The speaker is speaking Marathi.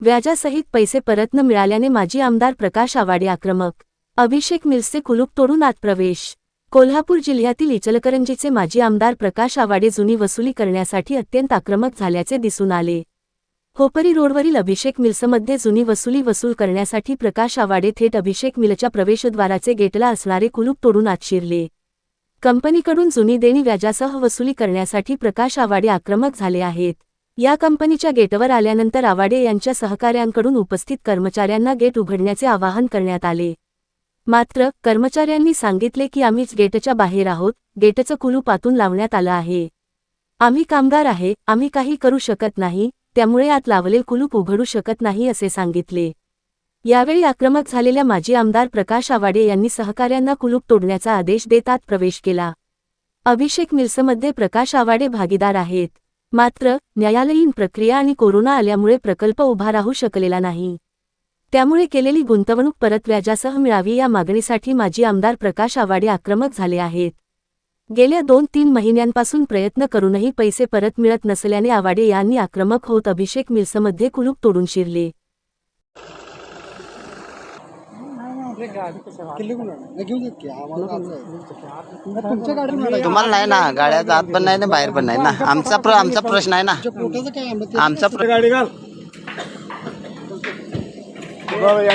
व्याजासहित पैसे परत न मिळाल्याने माजी आमदार प्रकाश आवाडे आक्रमक. अभिषेक मिल्सचे कुलूप तोडून आत प्रवेश. कोल्हापूर जिल्ह्यातील इचलकरंजीचे माजी आमदार प्रकाश आवाडे जुनी वसुली करण्यासाठी अत्यंत आक्रमक झाल्याचे दिसून आले. होपरी रोडवरील अभिषेक मिल्समध्ये जुनी वसुली वसूल करण्यासाठी प्रकाश आवाडे थेट अभिषेक मिलच्या प्रवेशद्वाराचे गेटला असणारे कुलूप तोडून आत शिरले. कंपनीकडून जुनी देणी व्याजासह वसुली करण्यासाठी प्रकाश आवाडे आक्रमक झाले आहेत. या कंपनीच्या गेटवर आल्यानंतर आवाडे यांच्या सहकाऱ्यांकडून उपस्थित कर्मचाऱ्यांना गेट उघडण्याचे आवाहन करण्यात आले. मात्र कर्मचाऱ्यांनी सांगितले की आम्हीच गेटच्या बाहेर आहोत गेटचं कुलूप आतून लावण्यात आलं आहे. आम्ही कामगार आहे आम्ही काही करू शकत नाही त्यामुळे आत लावलेल कुलूप उघडू शकत नाही असे सांगितले. यावेळी आक्रमक झालेल्या माजी आमदार प्रकाश आवाडे यांनी सहकाऱ्यांना कुलूप तोडण्याचा आदेश देतात प्रवेश केला. अभिषेक मिल्समध्ये प्रकाश आवाडे भागीदार आहेत. मात्र न्यायालयीन प्रक्रिया आणि कोरोना आल्यामुळे प्रकल्प उभा राहू शकलेला नाही. त्यामुळे केलेली गुंतवणूक परत व्याजासह मिळावी या मागणीसाठी माजी आमदार प्रकाश आवाडे आक्रमक झाले आहेत. गेल्या दोन तीन महिन्यांपासून प्रयत्न करूनही पैसे परत मिळत नसल्याने आवाडे यांनी आक्रमक होत अभिषेक मिल्समध्ये कुलूप तोडून शिरले. घेऊन येत की आम्हाला तुमच्या गाडीवर तुम्हाला नाही ना गाड्यात आत पण नाही ना बाहेर पण नाही ना. आमचा प्र आमचा प्रश्न आहे ना. पोटाचं काय आहे? मग ते आमचा प्र- गाडी घाल. बरं, या